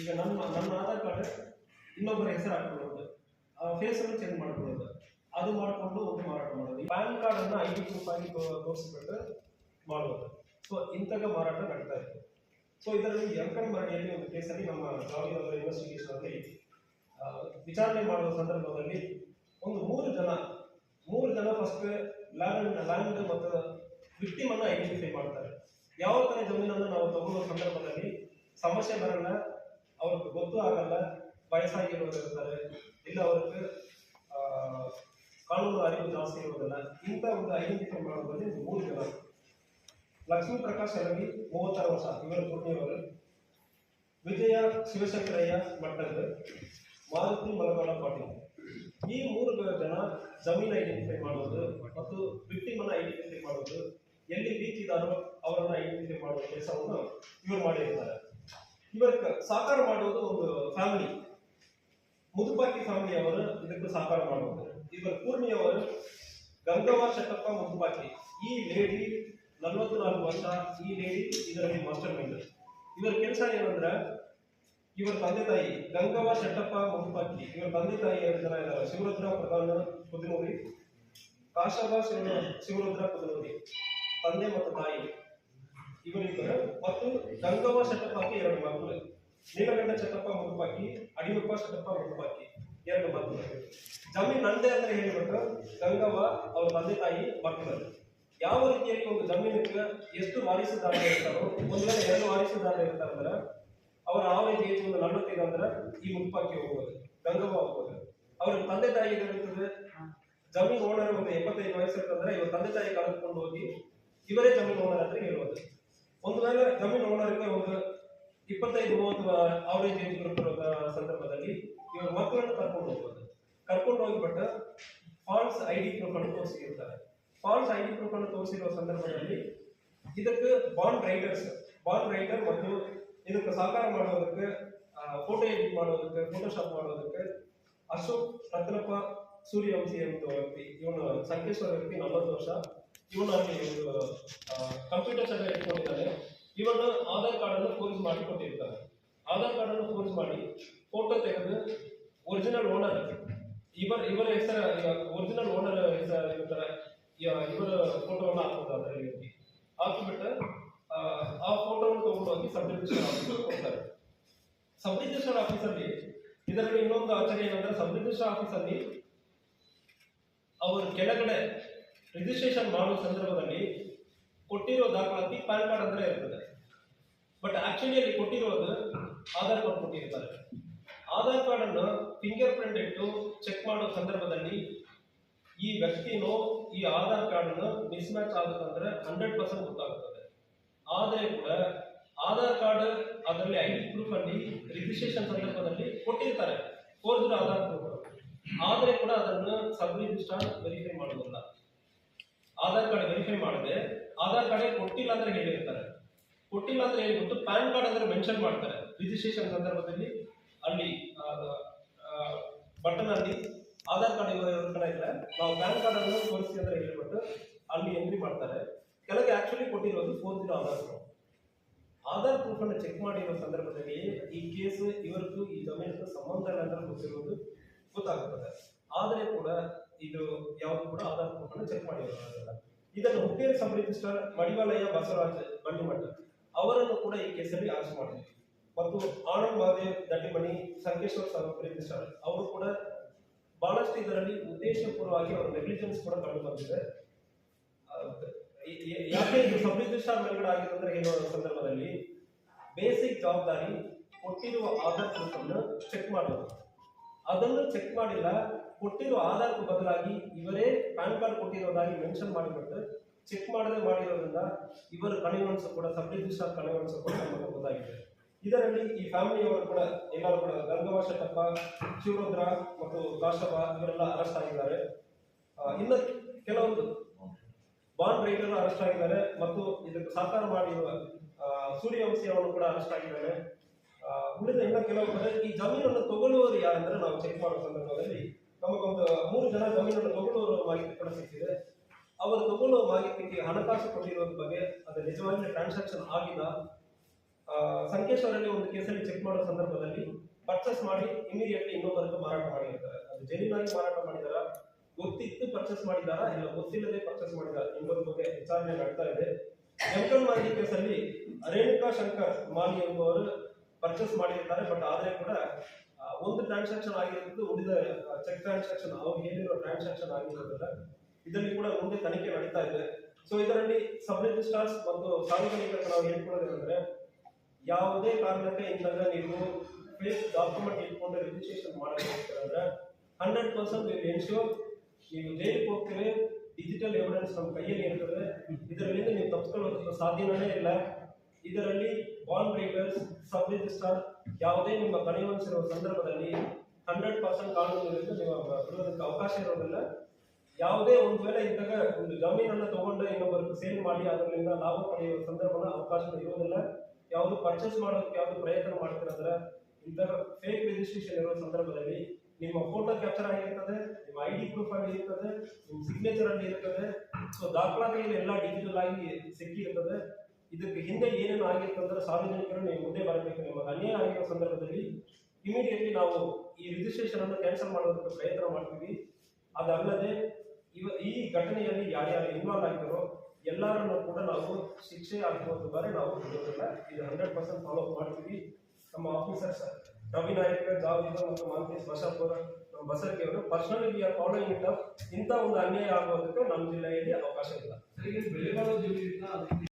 ಈಗ ನನ್ನ ನನ್ನ ಆಧಾರ್ ಕಾರ್ಡ್ ಇನ್ನೊಬ್ಬರ ಹೆಸರು ಹಾಕೊಳ್ಳೋದು ಫೇಸ್ ಅನ್ನು ಚೇಂಜ್ ಮಾಡ್ಕೊಳ್ಳೋದು. ಅದು ಮಾಡಿಕೊಂಡು ಮಾರಾಟ ಮಾಡೋದು. ಪ್ಯಾನ್ ಕಾರ್ಡ್ ಅನ್ನ ಡಿ ತೋ- ತೋರಿಸ್ಬಿಟ್ಟು ಮಾಡೋದು ಸೊ ಇಂಥಗ ಮಾರಾಟ ನಡೀತಾ ಇತ್ತು. ಸೊ ಇದರಲ್ಲಿ ಯಂಕನ್ ಮರಣಿಯಲ್ಲಿ ಒಂದು ಕೇಸಲ್ಲಿ ನಮ್ಮ ಗಾವಿಯವರ ಇನ್ವೆಸ್ಟಿಗೇಷನ್ ಅಲ್ಲಿ ವಿಚಾರಣೆ ಮಾಡುವ ಸಂದರ್ಭದಲ್ಲಿ ಒಂದು ಮೂರು ಜನ ಮೂರು ಜನ ಫಸ್ಟ್ ಲ್ಯಾಂಡ್ ಲ್ಯಾಂಡ್ ಮತ್ತು ವಿಕ್ಟಿಮ್ ಅನ್ನ ಐಡೆಂಟಿಫೈ ಮಾಡ್ತಾರೆ. ಯಾವ ತರ ಜಮೀನನ್ನು ನಾವು ತಗೊಳ್ಳುವ ಸಂದರ್ಭದಲ್ಲಿ ಸಮಸ್ಯೆ ಬರಲ್ಲ ಅವ್ರಿಗೆ ಗೊತ್ತು ಆಗಲ್ಲ ವಯಸ್ಸಾಗಿರೋರು ಇರ್ತಾರೆ ಇಲ್ಲ ಅವ್ರಿಗೆ ಆ, ಕಾನೂನು ಅರಿವು ಜಾಸ್ತಿ ಇರೋದಿಲ್ಲ ಇಂಥ ಒಂದು ಐಡೆಂಟಿಫೈ ಮಾಡೋದ್ರಲ್ಲಿ ಒಂದು ಮೂರು ಜನ ಲಕ್ಷ್ಮೀ ಪ್ರಕಾಶ್ ಅರವಿ ಮೂವತ್ತಾರು ವರ್ಷ ಇವರು ಪುಣ್ಯವರು ವಿಜಯ ಶಿವಶಂಕರಯ್ಯ ಮಟ್ಟದ ಮಾರುತಿ ಮಲಗೋಳ ಪಾಟೀಲ್ ಈ ಮೂರು ಜನ ಜಮೀನು ಐಡೆಂಟಿಫೈ ಮಾಡೋದು ಮತ್ತು ವಿಕ್ಟಿಮ್ ಅನ್ನ ಐಡೆಂಟಿಫೈ ಮಾಡೋದು ಎಲ್ಲಿ ವೀಕ್ ಇದ್ದಾರೋ ಅವರನ್ನ ಐಡೆಂಟಿಫೈ ಮಾಡುವ ಕೆಲಸವನ್ನು ಇವರು ಮಾಡಿರ್ತಾರೆ ಇವರ ಸಾಕಾರ ಮಾಡುವುದು ಒಂದು ಫ್ಯಾಮಿಲಿ ಮುದುಪಾಟಿ ಫ್ಯಾಮಿಲಿ ಅವರು ಇದಕ್ಕೆ ಸಾಕಾರ ಮಾಡುವುದು. ಇವರ ಪೂರ್ಣಿಯವರು ಗಂಗವ್ವ ಶೆಟ್ಟಪ್ಪ ಮುದುಪಾಟಿ ಈ ಲೇಡಿ ನಲವತ್ತು ನಾಲ್ಕು ವರ್ಷ, ಈ ಲೇಡಿ ಇದರಲ್ಲಿ ಮಾಸ್ಟರ್ ಮೈಂಡ್ ಇವರ ಕೆಲಸ ಏನಂದ್ರೆ, ಇವರ ತಂದೆ ತಾಯಿ ಗಂಗವ್ವ ಶೆಟ್ಟಪ್ಪ ಮುದುಪಾಟಿ ಇವರ ತಂದೆ ತಾಯಿ ಎರಡು ಇದ್ದಾರೆ ಶಿವರುದ್ರ ಪ್ರಧಾನ ಕುದುರೋಗಿ ಕಾಶವ ಶಿವ ಶಿವರುದ್ರ ಕುದುರೋಗಿ ತಂದೆ ಮತ್ತು ತಾಯಿ. ಇವರಿಬ್ಬರು ಮತ್ತು ಗಂಗವ್ವ ಅಂತ ಎರಡು ಮಕ್ಕಳು ನೀಲಗಂಡ ಶೆಟ್ಟಪ್ಪ ಮಗುಪಾಕಿ ಅಡಿಯಪ್ಪ ಶೆಟ್ಟಪ್ಪ ಮಗುಪಾಕಿ ಎರಡು ಮಕ್ಕಳು ಜಮೀನ್ ನಂದೆ ಅಂತ ಹೇಳಿಬಿಟ್ಟು ಗಂಗವ್ವ, ಅವ್ರ ತಂದೆ ತಾಯಿ ಮಕ್ಕಳು ಯಾವ ರೀತಿಯಲ್ಲಿ ಒಂದು ಜಮೀನಿಗೆ ಎಷ್ಟು ವಾರಿಸುದಾರ ಇರ್ತಾರೋ, ಒಂದು ವೇಳೆ ಎರಡು ವಾರಿಸುದಾರ ಇರ್ತಾರಂದ್ರೆ ಅವರ ಆವರೇಜ್ ಏಜ್ ಒಂದು ನಲವತ್ತೈದು ಅಂದ್ರೆ ಈ ಮುಪ್ಪಕ್ಕೆ ಹೋಗ್ಬೋದು, ಗಂಗವ್ವ ಹೋಗ್ಬೋದು. ಅವ್ರ ತಂದೆ ತಾಯಿ ಇರ್ತದೆ ಜಮೀನ್ ಓನರ್ ಒಂದು ಎಪ್ಪತ್ತೈದು ವಯಸ್ಸು ಇರ್ತಂದ್ರೆ ಇವ್ರ ತಂದೆ ತಾಯಿ ಕರೆದುಕೊಂಡು ಹೋಗಿ ಇವರೇ ಜಮೀನ್ ಓನರ್ ಅಂತ ಹೇಳ್ಬೋದು. ಒಂದು ವೇಳೆ ಜಮೀನ್ ಓನರ್ಗೆ ಒಂದು ಇಪ್ಪತ್ತೈದು, ಮೂವತ್ತು ಅವರೇಜ್ ಏಜ್ ಗ್ರೂಪ್ ಇರೋ ಸಂದರ್ಭದಲ್ಲಿ ಇವ್ರ ಮಕ್ಕಳನ್ನು ಕರ್ಕೊಂಡು ಹೋಗ್ಬೋದು. ಕರ್ಕೊಂಡು ಹೋಗ್ಬಿಟ್ಟು ಫಾಲ್ಸ್ ಐ ಡಿ ಪ್ರೂಫ್ ಅನ್ನು ತೋರಿಸಿರ್ತಾರೆ ಫಾಲ್ಸ್ ಐ ಡಿ ಪ್ರೂಫ್ ಅನ್ನು ತೋರಿಸಿರುವ ಸಂದರ್ಭದಲ್ಲಿ ಇದಕ್ಕೆ ಬಾಂಡ್ ರೈಟರ್ಸ್ ಬಾಂಡ್ ರೈಟರ್ ಮತ್ತು ಇದಕ್ಕೆ ಸಾಕಾರ ಮಾಡೋದಕ್ಕೆ ಫೋಟೋ ಎಡಿಟ್ ಮಾಡೋದಕ್ಕೆ ಫೋಟೋಶಾಪ್ ಮಾಡೋದಕ್ಕೆ ಅಶೋಕ್ ರತ್ನಪ್ಪ ಸೂರ್ಯವಂಶಿ ಅಂತ ವ್ಯಕ್ತಿ, ಇವನು ಸಂಕೇಶ್ವರ ವ್ಯಕ್ತಿ, ನಲವತ್ತು ವರ್ಷ. ಇವನು ಅಲ್ಲಿ ಕಂಪ್ಯೂಟರ್ ಸೆಂಟರ್ ಇಟ್ಕೊಂಡಿದ್ದಾನೆ ಇವನು ಆಧಾರ್ ಕಾರ್ಡ್ ಅನ್ನು ಫೋರ್ಸ್ ಮಾಡಿ ಕೊಟ್ಟಿರ್ತಾನೆ ಆಧಾರ್ ಕಾರ್ಡ್ ಅನ್ನು ಫೋರ್ಸ್ ಮಾಡಿ ಫೋಟೋ ತೆಗೆದು ಒರಿಜಿನಲ್ ಓನರ್ ಇವರ ಇವರ ಹೆಸರ ಒರಿಜಿನಲ್ ಓನರ್ ಹೆಸರು ಇರ್ತಾರೆ. ಇವರ ಫೋಟೋವನ್ನು ಹಾಕ್ಬೋದು ಅದರಲ್ಲಿ ಹಾಕಿಬಿಟ್ಟು ಆ, ಫೋಟೋವನ್ನು ತಗೊಂಡು ಹೋಗಿ ಸಬ್ ರಿಜಿಸ್ಟರ್ ಕೊಡ್ತಾರೆ. ಸಬ್ ರಿಜಿಸ್ಟರ್ ಆಫೀಸಲ್ಲಿ ಇದರಲ್ಲಿ ಇನ್ನೊಂದು ಆಚರಣೆ ಏನಂದ್ರೆ ಸಬ್ ರಿಜಿಸ್ಟರ್ ಆಫೀಸಲ್ಲಿ ಅವರು ಕೆಳಗಡೆ ರಿಜಿಸ್ಟ್ರೇಷನ್ ಮಾಡುವ ಸಂದರ್ಭದಲ್ಲಿ ಕೊಟ್ಟಿರೋ ದಾಖಲಾತಿ ಪ್ಯಾನ್ ಕಾರ್ಡ್ ಅಂದ್ರೆ ಇರ್ತದೆ. ಬಟ್ ಆಕ್ಚುಲಿ ಅಲ್ಲಿ ಕೊಟ್ಟಿರೋದು ಆಧಾರ್ ಕಾರ್ಡ್ ಕೊಟ್ಟಿರ್ತಾರೆ. ಆಧಾರ್ ಕಾರ್ಡ್ ಅನ್ನು ಫಿಂಗರ್ ಪ್ರಿಂಟ್ ಇಟ್ಟು ಚೆಕ್ ಮಾಡೋ ಸಂದರ್ಭದಲ್ಲಿ ಈ ವ್ಯಕ್ತಿನೋ ಈ ಆಧಾರ್ ಕಾರ್ಡ್ ಅನ್ನು ಮಿಸ್ ಮ್ಯಾಚ್ ಆಗುತ್ತಂದ್ರೆ ಹಂಡ್ರೆಡ್ ಪರ್ಸೆಂಟ್ ಗೊತ್ತಾಗುತ್ತದೆ. ಆದರೆ ಕೂಡ ಆಧಾರ್ ಕಾರ್ಡ್ ಅದರಲ್ಲಿ ಐ ಡಿ ಪ್ರೂಫ್ ಅಲ್ಲಿ ರಿಜಿಸ್ಟ್ರೇಷನ್ ಸಂದರ್ಭದಲ್ಲಿ ಕೊಟ್ಟಿರ್ತಾರೆ. ಫೋರ್ಸ್ಡ್ ಆಧಾರ್ ಪ್ರೂಫ್ ಆದರೆ ಕೂಡ ಅದನ್ನು ಸಬ್ ರಿಜಿಸ್ಟ್ರಾರ್ ವೆರಿಫೈ ಮಾಡೋದಿಲ್ಲ ಆಧಾರ್ ಕಾರ್ಡ್ ವೆರಿಫೈ ಮಾಡದೆ ಆಧಾರ್ ಕಾರ್ಡ್ ಕೊಟ್ಟಿಲ್ಲ ಅಂದ್ರೆ ಹೇಳಿರ್ತಾರೆ ಕೊಟ್ಟಿಲ್ಲ ಅಂದ್ರೆ ಹೇಳ್ಬಿಟ್ಟು ಪ್ಯಾನ್ ಕಾರ್ಡ್ ಅಂದ್ರೆ ಮೆನ್ಷನ್ ಮಾಡ್ತಾರೆ. ರಿಜಿಸ್ಟ್ರೇಷನ್ ಸಂದರ್ಭದಲ್ಲಿ ಅಲ್ಲಿ ಬಟನ್ ಅಲ್ಲಿ ಆಧಾರ್ ಕಾರ್ಡ್ ಇವರ ಕಡೆ ಇದ್ರೆ ನಾವು ಪ್ಯಾನ್ ಕಾರ್ಡ್ ಅನ್ನು ತೋರಿಸಿ ಅಂತ ಹೇಳ್ಬಿಟ್ಟು ಅಲ್ಲಿ ಎಂಟ್ರಿ ಮಾಡ್ತಾರೆ. ಕೆಳಗೆ ಆಕ್ಚುಲಿ ಕೊಟ್ಟಿರೋದು four zero Aadhaar Aadhaar proof ಅನ್ನು ಚೆಕ್ ಮಾಡಿರೋ ಸಂದರ್ಭದಲ್ಲಿ ಈ ಕೇಸ್ ಇವರದ್ದು ಈ ಜಮೀನಿಗೂ ಸಂಬಂಧ ಇಲ್ಲ ಅಂತ ಗೊತ್ತಿರೋದು ಗೊತ್ತಾಗುತ್ತದೆ. ಆದರೆ ಕೂಡ ಇದು ಯಾವುದು ಕೂಡ ಆಧಾರ್ ಪ್ರೂಫ್ ಚೆಕ್ ಮಾಡಿರೋದಿಲ್ಲ. ಇದನ್ನು ಹುಕ್ಕೇರಿ ಸಬ್ ರಿಜಿಸ್ಟರ್ ಮಡಿವಾಲಯ್ಯ ಬಸವರಾಜ್ ಬಂಡಿಮಠ, ಅವರನ್ನು ಕೂಡ ಈ ಕೇಸಲ್ಲಿ ಅರೆಸ್ಟ್ ಮಾಡಿದ್ವಿ ಮತ್ತು ಆನಂದ್ ಮಹಾದೇವ್ ದಟ್ಟಿಮಣಿ ಸಂಕೇಶ್ವರ್ ಸಬ್ ಅವರು ಕೂಡ ಬಹಳಷ್ಟು ಇದರಲ್ಲಿ ಉದ್ದೇಶಪೂರ್ವವಾಗಿ ಅವರ ನೆಗ್ಲಿಜೆನ್ಸ್ ಕೂಡ ಕಂಡು ಬಂದಿದೆ. ಯಾಕೆ ಇದು ಸಬ್ ರಿಜಿಸ್ಟ್ರಾರ್ ಮೇಲ್ಗಡೆ ಆಗಿದೆ ಅಂದ್ರೆ ಸಂದರ್ಭದಲ್ಲಿ ಬೇಸಿಕ್ ಜವಾಬ್ದಾರಿ ಕೊಟ್ಟಿರುವ ಆಧಾರ್ ಪ್ರೂಫ್ ಅನ್ನು ಚೆಕ್ ಮಾಡೋದು ಅದನ್ನು ಚೆಕ್ ಮಾಡಿಲ್ಲ. ಕೊಟ್ಟಿರೋ ಆಧಾರ್ ಬದಲಾಗಿ ಇವರೇ ಪ್ಯಾನ್ ಕಾರ್ಡ್ ಕೊಟ್ಟಿರೋದಾಗಿ ಮೆನ್ಷನ್ ಮಾಡಿಬಿಟ್ಟು ಚೆಕ್ ಮಾಡದೆ ಮಾಡಿರೋದ್ರಿಂದ ಇವರ ಕಣಿವನ್ಸು ಕೂಡ ಸಬ್ ರಿಜಿಸ್ಟ್ರಾರ್ ಕಣಿವನ್ಸು ಕೂಡ ನಮಗೆ ಇದರಲ್ಲಿ ಈ ಫ್ಯಾಮಿಲಿಯವರು ಕೂಡ ಎಲ್ಲರೂ ಕೂಡ ಗಂಗವ್ವ ಶೆಟ್ಟಪ್ಪ ಶಿವರುದ್ರ ಮತ್ತು ದಾಶವ ಇವರೆಲ್ಲ ಅರೆಸ್ಟ್ ಆಗಿದ್ದಾರೆ. ಇನ್ನು ಕೆಲವೊಂದು ಬಾಂಡ್ ರೈಟರ್ ಅರೆಸ್ಟ್ ಆಗಿದ್ದಾರೆ ಮತ್ತು ಇದಕ್ಕೆ ಸಹಕಾರ ಮಾಡಿರುವ ಸೂರ್ಯವಂಶಿ ಅವರು ಕೂಡ ಅರೆಸ್ಟ್ ಆಗಿದ್ದಾರೆ. ಉಳಿದ ಇನ್ನ ಕೆಲವು ಈ ಜಮೀನನ್ನು ತಗೊಳ್ಳುವವರು ಯಾರಂದ್ರೆ ನಾವು ಚೆಕ್ ಮಾಡುವ ಸಂದರ್ಭದಲ್ಲಿ ನಮಗೊಂದು ಮೂರು ಜನ ಜಮೀನನ್ನು ತಗೊಳ್ಳುವವರ ಮಾಹಿತಿ ಕೂಡ ಸಿಕ್ಕಿದೆ. ಅವರು ತಗೊಳ್ಳುವ ಮಾಹಿತಿಗೆ ಹಣಕಾಸು ಕೊಟ್ಟಿರೋದ್ರ ಬಗ್ಗೆ, ಅದು ನಿಜವಾಗಿ ಟ್ರಾನ್ಸಾಕ್ಷನ್ ಆಗಿದ ಸಂಕೇಶ್ವರಲ್ಲಿ ಒಂದು ಕೇಸಲ್ಲಿ ಚೆಕ್ ಮಾಡುವ ಸಂದರ್ಭದಲ್ಲಿ ಪರ್ಚೇಸ್ ಮಾಡಿ ಇಮಿಡಿಯೇಟ್ಲಿ ಇನ್ನೊಬ್ಬರಿಗೆ ಮಾರಾಟ ಮಾಡಿರ್ತಾರೆ. ಅದು ಜೆನ್ಯೂನ್ ಮಾರಾಟ ಮಾಡಿದಾರ? ಗೊತ್ತಿತ್ತು ಪರ್ಚೇಸ್ ಮಾಡಿದಾರ? ಇಲ್ಲ ಗೊತ್ತಿಲ್ಲದೆ ಪರ್ಚೇಸ್ ಮಾಡಿದಾರ? ಎಂಬುದ್ರ ಬಗ್ಗೆ ವಿಚಾರಣೆ ನಡೀತಾ ಇದೆ. ಎಂಕಲ್ ಮಾಜಿ ಕೇಸಲ್ಲಿ ರೇಣುಕಾ ಶಂಕರ್ ಮಾಲಿ ಎಂಬುವರು ಪರ್ಚೇಸ್ ಮಾಡಿರ್ತಾರೆ ಬಟ್ ಆದರೆ ಕೂಡ ಒಂದು ಟ್ರಾನ್ಸಾಕ್ಷನ್ ಆಗಿರೋದು ಉಳಿದ ಚೆಕ್ ಟ್ರಾನ್ಸಾಕ್ಷನ್ ಅವ್ರು ಹೇಳಿರೋ ಟ್ರಾನ್ಸಾಕ್ಷನ್ ಆಗಿರೋದಿಲ್ಲ ಇದರಲ್ಲಿ ಕೂಡ ಮುಂದೆ ತನಿಖೆ ನಡೀತಾ ಇದೆ. ಸೊ ಇದರಲ್ಲಿ ಸಬ್ ರಿಜಿಸ್ಟ್ರಾರ್ಸ್ ಮತ್ತು ಸಾರ್ವಜನಿಕರಿಗೆ ನಾವು ಹೇಳ್ಕೊಳ್ಳೋದೇನೆಂದ್ರೆ ಯಾವುದೇ ಕಾರಣಕ್ಕೆ ಇಂದಾಗ ನೀವು ಫೇಕ್ ಡಾಕ್ಯುಮೆಂಟ್ ಇಟ್ಕೊಂಡು ರಿಜಿಸ್ಟ್ರೇಷನ್ ಮಾಡಬೇಕಂದ್ರೆ ಹಂಡ್ರೆಡ್ ಪರ್ಸೆಂಟ್ ನೀವು ಎನ್ಶೋರ್ ನೀವು ಜೈಲಿಗೆ ಹೋಗ್ತೀವಿ ಡಿಜಿಟಲ್ ಎವಿಡೆನ್ಸ್ ನಮ್ಮ ಕೈಯಲ್ಲಿ ಇರ್ತದೆ ಇದರಲ್ಲಿ ನೀವು ತಪ್ಪಿಸ್ಕೊಳ್ಳೋದಕ್ಕೆ ಸಾಧ್ಯನೇ ಇಲ್ಲ. ಇದರಲ್ಲಿ ಬಾಂಡ್ ಬ್ರೇಕರ್ಸ್ ಸಬ್ ರಿಜಿಸ್ಟರ್ ಯಾವುದೇ ನಿಮ್ಮ ಕಣಿವಂಶಿರುವ ಸಂದರ್ಭದಲ್ಲಿ ಹಂಡ್ರೆಡ್ ಪರ್ಸೆಂಟ್ ಕಾನೂನಿನಿಂದ ನೀವು ಬಿಡೋದಕ್ಕೆ ಅವಕಾಶ ಇರೋದಿಲ್ಲ. ಯಾವುದೇ ಒಂದು ವೇಳೆ ಇದ್ದಾಗ ಒಂದು ಜಮೀನನ್ನು ತಗೊಂಡು ಇನ್ನೊಬ್ಬರಿಗೆ ಸೇಲ್ ಮಾಡಿ, ಅದರಿಂದ ಲಾಭ ಪಡೆಯುವ ಸಂದರ್ಭನ ಅವಕಾಶ ಇರೋದಿಲ್ಲ. ಯಾವುದು ಪರ್ಚೇಸ್ ಮಾಡೋದಕ್ಕೆ ಯಾವುದು ಪ್ರಯತ್ನ ಮಾಡ್ತಿರೋದ್ರ ಇಂತಹ ಫೇಕ್ ರಿಜಿಸ್ಟ್ರೇಷನ್ ಇರೋ ಸಂದರ್ಭದಲ್ಲಿ ನಿಮ್ಮ ಫೋಟೋ ಕ್ಯಾಪ್ಚರ್ ಆಗಿರ್ತದೆ, ನಿಮ್ಮ ಐ ಡಿ ಪ್ರೂಫ್ ಆಗಿ ಇರ್ತದೆ, ನಿಮ್ಮ ಸಿಗ್ನೇಚರ್ ಅಲ್ಲಿ ಇರ್ತದೆ. ಸೊ ದಾಖಲಾತಿಯಲ್ಲಿ ಎಲ್ಲ ಡಿಜಿಟಲ್ ಆಗಿ ಸಿಕ್ಕಿರ್ತದೆ. ಇದಕ್ಕೆ ಹಿಂದೆ ಏನೇನು ಅಂದ್ರೆ ಸಾರ್ವಜನಿಕರು ನೀವು ಮುಂದೆ ಬರಬೇಕು. ನಿಮಗೆ ಅನ್ಯಾಯ ಆಗಿರೋ ಸಂದರ್ಭದಲ್ಲಿ ಇಮಿಡಿಯೇಟ್ಲಿ ನಾವು ಈ ರಿಜಿಸ್ಟ್ರೇಷನ್ ಅನ್ನು ಕ್ಯಾನ್ಸಲ್ ಮಾಡೋದಕ್ಕೆ ಪ್ರಯತ್ನ ಮಾಡ್ತೀವಿ. ಅದಲ್ಲದೆ ಇವ ಈ ಘಟನೆಯಲ್ಲಿ ಯಾರ್ಯಾರು ಇನ್ವಾಲ್ವ್ ಆಗಿದ್ದಾರೋ ಎಲ್ಲರನ್ನು ಕೂಡ ನಾವು ಶಿಕ್ಷೆ ಆಗಿರುವಂತ ಬಾರಿ ನಾವು ಇದು ಹಂಡ್ರೆಡ್ ಪರ್ಸೆಂಟ್ ಫಾಲೋ ಮಾಡ್ತೀವಿ. ನಮ್ಮ ಆಫೀಸರ್ಸ್ ರವಿ ನಾಯಕ್ ಜಾವಿದ ಮತ್ತು ಮಾಂತೇಶ್ ಬಶಾಪುರ ನಮ್ಮ ಬಸರ್ಗೆ ಅವರು personally are following it up ಇಂಥ ಒಂದು ಅನ್ಯಾಯ ಆಗೋದಕ್ಕೆ ನಮ್ಮ ಜಿಲ್ಲೆಯಲ್ಲಿ ಅವಕಾಶ ಇಲ್ಲ.